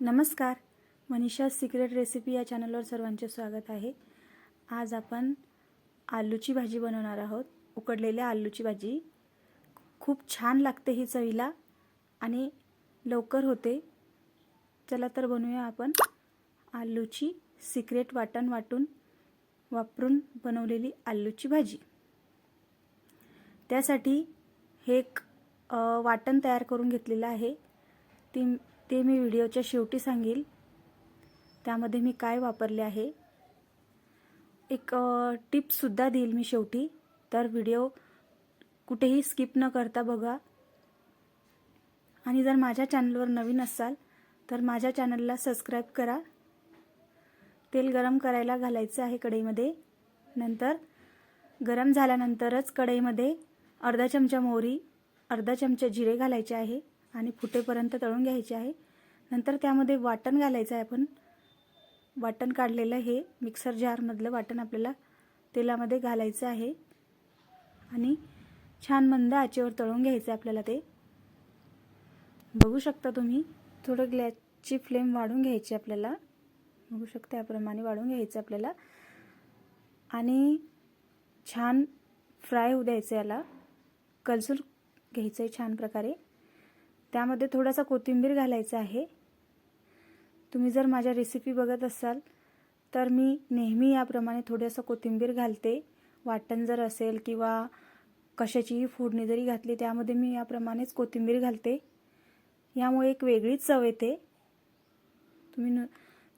नमस्कार. Manisha secret recipe या चॅनलवर सर्वांचे स्वागत आहे. आज आपण आलूची भाजी बनवणार आहोत. उकडलेल्या आलूची भाजी खूप छान लागते ही चवीला आणि लवकर होते. चला तर बनवूया आपण आलूची सिक्रेट वाटण वाटून वापरून बनवलेली आलूची भाजी. त्यासाठी हे एक वाटण तयार करून घेतलेलं आहे. ती ते मी व्हिडिओच्या शेवटी सांगेल. त्यामध्ये मी काय वापरले आहे. एक टिप्ससुद्धा देईल मी शेवटी. तर व्हिडिओ कुठेही स्किप न करता बघा. आणि जर माझ्या चॅनलवर नवीन असाल तर माझ्या चॅनलला सबस्क्राईब करा. तेल गरम करायला घालायचं आहे कढईमध्ये. नंतर गरम झाल्यानंतरच कढईमध्ये अर्धा चमचा मोहरी अर्धा चमचा जिरे घालायचे आहे. आणि फुटेपर्यंत तळून घ्यायचे आहे. नंतर त्यामध्ये वाटण घालायचं आहे आपण. वाटण काढलेलं हे मिक्सर जारमधलं वाटण आपल्याला तेलामध्ये घालायचं आहे. आणि छान मंद आचेवर तळून घ्यायचं आहे आपल्याला ते. बघू शकता तुम्ही थोडं ग्लॅसची फ्लेम वाढून घ्यायची आपल्याला. बघू शकता याप्रमाणे वाढून घ्यायचं आपल्याला. आणि छान फ्राय होऊ द्यायचं याला. कलसूर घ्यायचं आहे छान प्रकारे. त्यामध्ये थोडासा कोथिंबीर घालायचा आहे. तुम्ही जर माझ्या रेसिपी बघत असाल तर मी नेहमी याप्रमाणे थोडंसं कोथिंबीर घालते. वाटण जर असेल किंवा कशाचीही फोडणी जरी घातली त्यामध्ये मी याप्रमाणेच कोथिंबीर घालते. यामुळे एक वेगळीच चव येते. तुम्ही न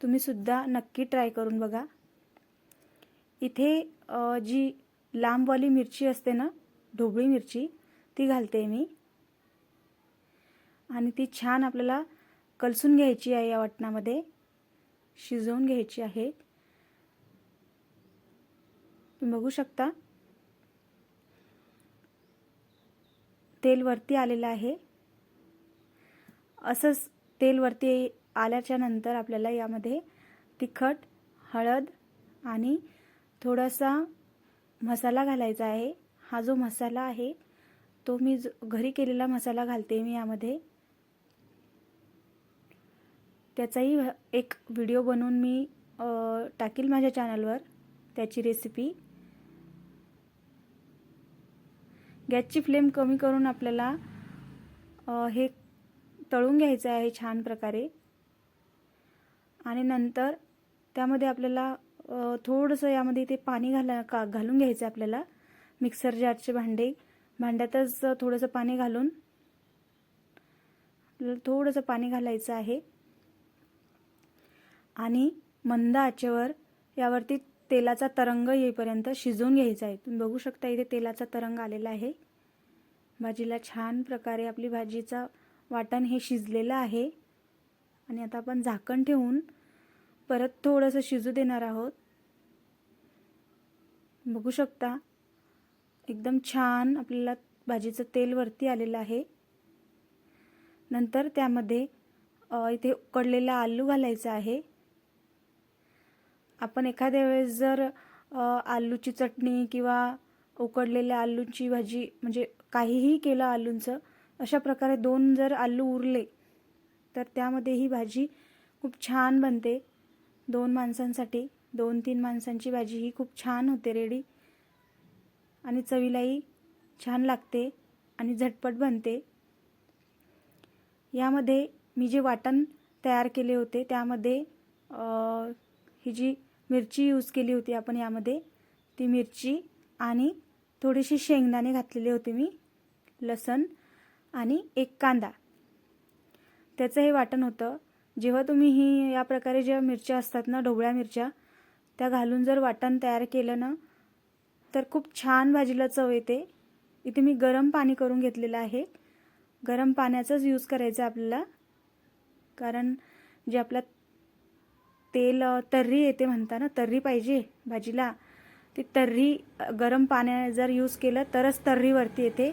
तुम्हीसुद्धा नक्की ट्राय करून बघा. इथे जी लांबवाली मिरची असते ना ढोबळी मिरची ती घालते मी. आणि ती छान आपल्याला कलसून घ्यायची आहे या वाटणामध्ये. शिजवून घ्यायची आहे. तुम्ही बघू शकता. तेल वरती आलेलं आहे. असंच तेल वरती आल्याच्यानंतर आपल्याला यामध्ये तिखट हळद आणि थोडासा मसाला घालायचा आहे. हा जो मसाला आहे तो मी घरी केलेला मसाला घालते मी यामध्ये. त्याचाही एक व्हिडिओ बनवून मी टाकील माझ्या चॅनलवर त्याची रेसिपी गॅसची फ्लेम कमी करून आपल्याला हे तळून घ्यायचं आहे छान प्रकारे. आणि नंतर त्यामध्ये आपल्याला थोडंसं यामध्ये ते पाणी घाला का घालून घ्यायचं आहे आपल्याला. मिक्सर जारचे भांडे. भांड्यातच थोडंसं पाणी घालून थोडंसं पाणी घालायचं आहे. आणि मंद आचेवर यावरती तेलाचा तरंग येईपर्यंत शिजवून घ्यायचा आहे. तुम्ही बघू शकता इथे तेलाचा तरंग आलेला आहे. भाजीला छान प्रकारे आपली भाजीचा वाटण हे शिजलेलं आहे. आणि आता आपण झाकण ठेवून परत थोडंसं शिजू देणार आहोत. बघू शकता एकदम छान आपल्याला भाजीचं तेल वरती आलेलं आहे. नंतर त्यामध्ये इथे उकडलेला आलू घालायचा आहे. आपण एखाद्या वेळेस जर आलूची चटणी किंवा उकडलेल्या आलूची भाजी म्हणजे काहीही केलं आलूंचं अशा प्रकारे दोन जर आलू उरले तर त्यामध्ये ही भाजी खूप छान बनते. दोन माणसांसाठी दोन तीन माणसांची भाजी ही खूप छान होते रेडी आणि चवीलाही छान लागते आणि झटपट बनते. यामध्ये मी जे वाटण तयार केले होते त्यामध्ये ही जी मिरची यूज केली होती आपण यामध्ये. ती मिरची आणि थोडीशी शेंगदाणे घातलेले होते मी लसण आणि एक कांदा. त्याचं हे वाटण होतं. जेव्हा तुम्ही ही या प्रकारे ज्या मिरच्या असतात ना ढोबळ्या मिरच्या त्या घालून जर वाटण तयार केलं ना तर खूप छान भाजीला चव येते. इथे मी गरम पाणी करून घेतलेलं आहे. गरम पाण्याचाच यूज करायचं आहे आपल्याला. कारण जे आपल्या तेल तर्री येते म्हणता ना तर्री पाहिजे भाजीला. ती तर्री गरम पाण्याने जर यूज केलं तरच तर्रीवरती येते.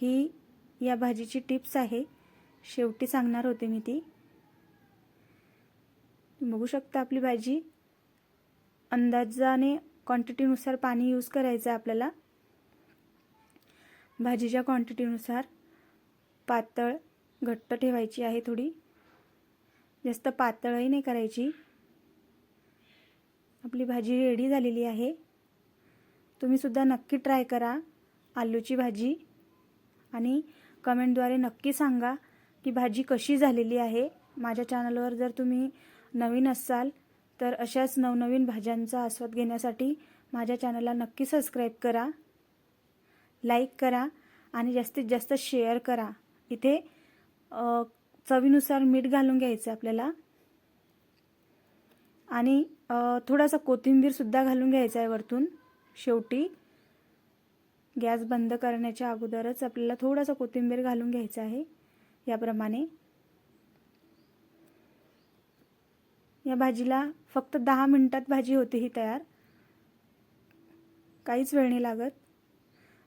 ही या भाजीची टिप्स आहे. शेवटी सांगणार होते मी ती. बघू शकता आपली भाजी. अंदाजाने क्वांटिटीनुसार पाणी यूज करायचं आहे आपल्याला. भाजीच्या क्वांटिटीनुसार पातळ घट्ट ठेवायची आहे थोडी. जास्त पातळही नाही करायची. आपली भाजी रेडी झालेली आहे. तुम्हीसुद्धा नक्की ट्राय करा आलूची भाजी. आणि कमेंटद्वारे नक्की सांगा की भाजी कशी झालेली आहे. माझ्या चॅनलवर जर तुम्ही नवीन असाल तर अशाच नवनवीन भाज्यांचा आस्वाद घेण्यासाठी माझ्या चॅनलला नक्की सबस्क्राईब करा. लाईक करा आणि जास्तीत जास्त शेअर करा. इथे चवीनुसार मीठ घालून घ्यायचं आपल्याला. आणि थोडासा कोथिंबीरसुद्धा घालून घ्यायचा आहे वरतून शेवटी. गॅस बंद करण्याच्या अगोदरच आपल्याला थोडासा कोथिंबीर घालून घ्यायचा आहे याप्रमाणे. या भाजीला फक्त दहा मिनिटात भाजी होते ही तयार. काहीच वेळ नाही लागत.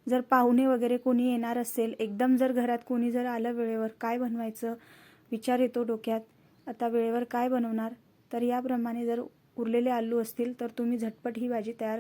जर पाहुणे वगैरे कोणी येणार असेल एकदम जर घरात कोणी जर आलं वेळेवर काय बनवायचं? विचार येतो डोक्यात. आता वेळेवर काय बनवणार? तर याप्रमाणे जर उरलेले आलू असतील तर तुम्ही झटपट ही भाजी तयार